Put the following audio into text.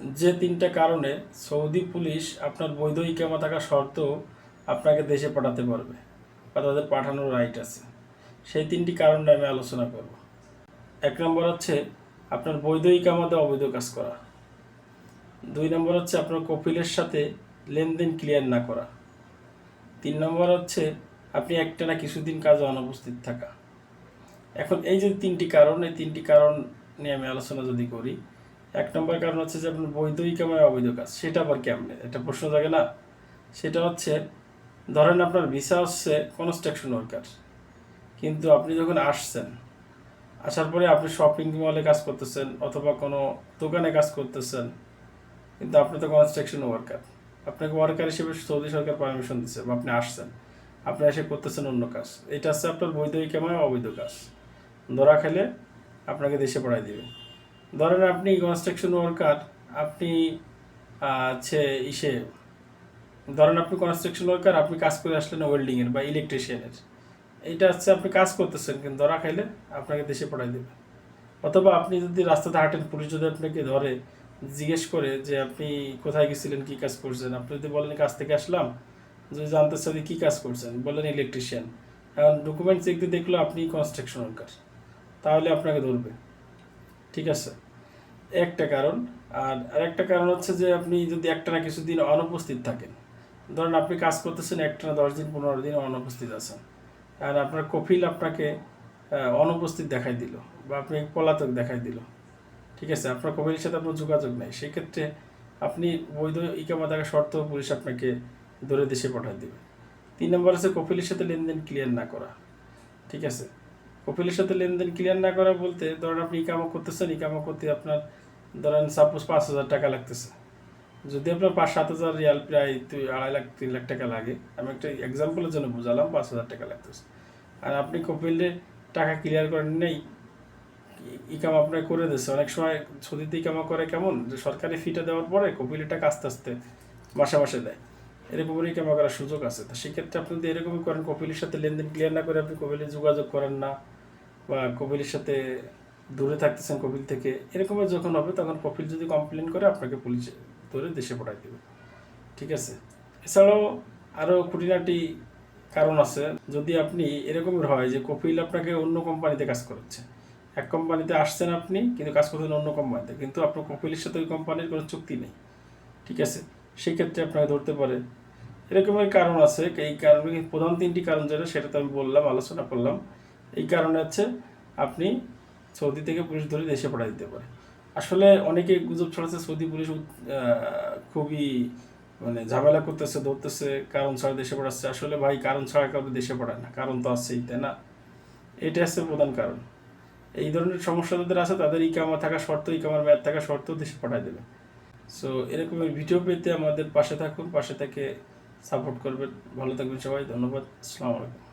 যে তিনটা কারণে সৌদি পুলিশ আপনার বৈধ ইকামা থাকা সত্ত্বেও আপনাকে দেশে পাঠাতে পারবে বা তাদের পাঠানোর রাইট আছে। সেই তিনটি কারণ আমি আলোচনা করব। এক নম্বর হচ্ছে আপনার বৈধ ইকামাতে অবৈধ কাজ করা। দুই নম্বর হচ্ছে আপনার কপিলের সাথে লেনদেন ক্লিয়ার না করা। তিন নম্বর হচ্ছে আপনি একটা না কিছুদিন কাজে অনুপস্থিত থাকা। এখন এই যে তিনটি কারণ, এই তিনটি কারণ নিয়ে আমি আলোচনা যদি করি এক নম্বর কারণ হচ্ছে যে আপনার বৈধ ইকামায় অবৈধ কাজ। সেটা আবার কেমনে? একটা প্রশ্ন থাকে না? সেটা হচ্ছে, ধরেন আপনার ভিসা হচ্ছে কনস্ট্রাকশন ওয়ার্কার কিন্তু আপনি যখন আসছেন, আসার পরে আপনি শপিং মলে কাজ করতেছেন অথবা কোনো দোকানে কাজ করতেছেন, কিন্তু আপনি তো কনস্ট্রাকশন ওয়ার্কার আপনাকে ওয়ার্কার হিসেবে সৌদি সরকার পারমিশন দিচ্ছে বা আপনি আসছেন। আপনি এসে করতেছেন অন্য কাজ। এটা হচ্ছে আপনার বৈধ ইকামায় অবৈধ কাজ। ধরা খেলে আপনাকে দেশে পড়াই দিবে। ধরেন আপনি কনস্ট্রাকশন ওয়ার্কার আপনি হচ্ছে ইসে, ধরেন আপনি কনস্ট্রাকশন ওয়ার্কার আপনি কাজ করে আসলেন ওয়েল্ডিংয়ের বা ইলেকট্রিশিয়ানের এইটা হচ্ছে আপনি কাজ করতেছেন, কিন্তু ধরা খাইলে আপনাকে দেশে পড়াই দেবে। অথবা আপনি যদি রাস্তাতে হাঁটেন, পুলিশ যদি আপনাকে ধরে, জিজ্ঞেস করে যে আপনি কোথায় গেছিলেন, কী কাজ করছেন, আপনি যদি বলেন কাজ থেকে আসলাম, যদি জানতে চাই কী কাজ করছেন, বলেন ইলেকট্রিশিয়ান এখন ডকুমেন্টস দেখতে দেখল আপনি কনস্ট্রাকশন ওয়ার্কার তাহলে আপনাকে ধরবে। ঠিক আছে? একটা কারণ, আর আরেকটা কারণ হচ্ছে যে আপনি যদি একটা না কিছুদিন অনুপস্থিত থাকেন, ধরেন আপনি কাজ করতেছেন একটা না দশ দিন, পনেরো দিন অনুপস্থিত আছেন, আর আপনার কফিল আপনাকে অনুপস্থিত দেখাই দিল বা আপনি পলাতক দেখাই দিল, ঠিক আছে? আপনার কফিলের সাথে আপনার যোগাযোগ নেই, সেক্ষেত্রে আপনি বৈধ ইকামা থাকা শর্ত পুলিশ আপনাকে ধরে দেশে পাঠিয়ে দেবে। তিন নম্বর আছে কফিলের সাথে লেনদেন ক্লিয়ার না করা, ঠিক আছে? কপিলের সাথে লেনদেন ক্লিয়ার না করা বলতে ধরেন আপনি ইকামা করতেছেন, ইকামা করতে আপনার ধরেন সাপোজ পাঁচ হাজার টাকা লাগতেছে। যদি আপনার পাঁচ সাত হাজার রিয়াল প্রায় দুই, আড়াই লাখ, তিন লাখ টাকা লাগে, আমি একটা এক্সাম্পলের জন্য বুঝালাম পাঁচ হাজার টাকা লাগতেছে। আর আপনি কপিলে টাকা ক্লিয়ার করেন নেই, ইকামা আপনার করে দিচ্ছে অনেক সময় ছদিতে ইকামা করে কেমন? যে সরকারি ফিটা দেওয়ার পরে কপিলের টাকা আস্তে আস্তে মাসে মাসে দেয়। এরকমই ইকামা করার সুযোগ আছে। তো সেক্ষেত্রে আপনি যদি এরকমই করেন, কপিলের সাথে লেনদেন ক্লিয়ার না করে আপনি কপিলে যোগাযোগ করেন না বা কপিলের সাথে দূরে থাকতেছেন কপিল থেকে এরকমের যখন হবে তখন কপিল যদি কমপ্লেন করে, আপনাকে পুলিশ ধরে দেশে পাঠাই দেবে। ঠিক আছে? এছাড়াও আরও খুঁটিনাটি কারণ আছে। যদি আপনি এরকমের হয় যে কপিল আপনাকে অন্য কোম্পানিতে কাজ করাচ্ছে, এক কোম্পানিতে আসছেন আপনি, কিন্তু কাজ করছেন অন্য কোম্পানিতে কিন্তু আপনার কপিলের সাথে ওই কোম্পানির কোনো চুক্তি নেই। ঠিক আছে? সেই ক্ষেত্রে আপনাকে ধরতে পারে। এরকমের কারণ আছে। এই কারণে প্রধান তিনটি কারণ যেটা, সেটা তো আমি বললাম, আলোচনা করলাম। এই কারণে হচ্ছে আপনি সৌদি থেকে পুলিশ ধরে দেশে পাঠিয়ে দিতে পারে আসলে অনেকে গুজব ছড়াচ্ছে, সৌদি পুলিশ খুবই মানে ঝামেলা করতেছে, ধরতেছে, কারণ ছাড়া দেশে পড়াচ্ছে আসলে ভাই, কারণ ছাড়া কাউকে দেশে পড়ায় না, কারণ তো আছেই, তাই না? এটা হচ্ছে প্রধান কারণ। এই ধরনের সমস্যা যাদের আছে, তাদের ইকামা থাকা শর্ত, ইকামার মেয়াদ থাকা শর্ত দেশে পাঠায় দেবে। সো এরকমের ভিডিও পেতে আমাদের পাশে থাকুন, পাশে থেকে সাপোর্ট করবেন। ভালো থাকবেন সবাই, ধন্যবাদ, আসসালামু আলাইকুম।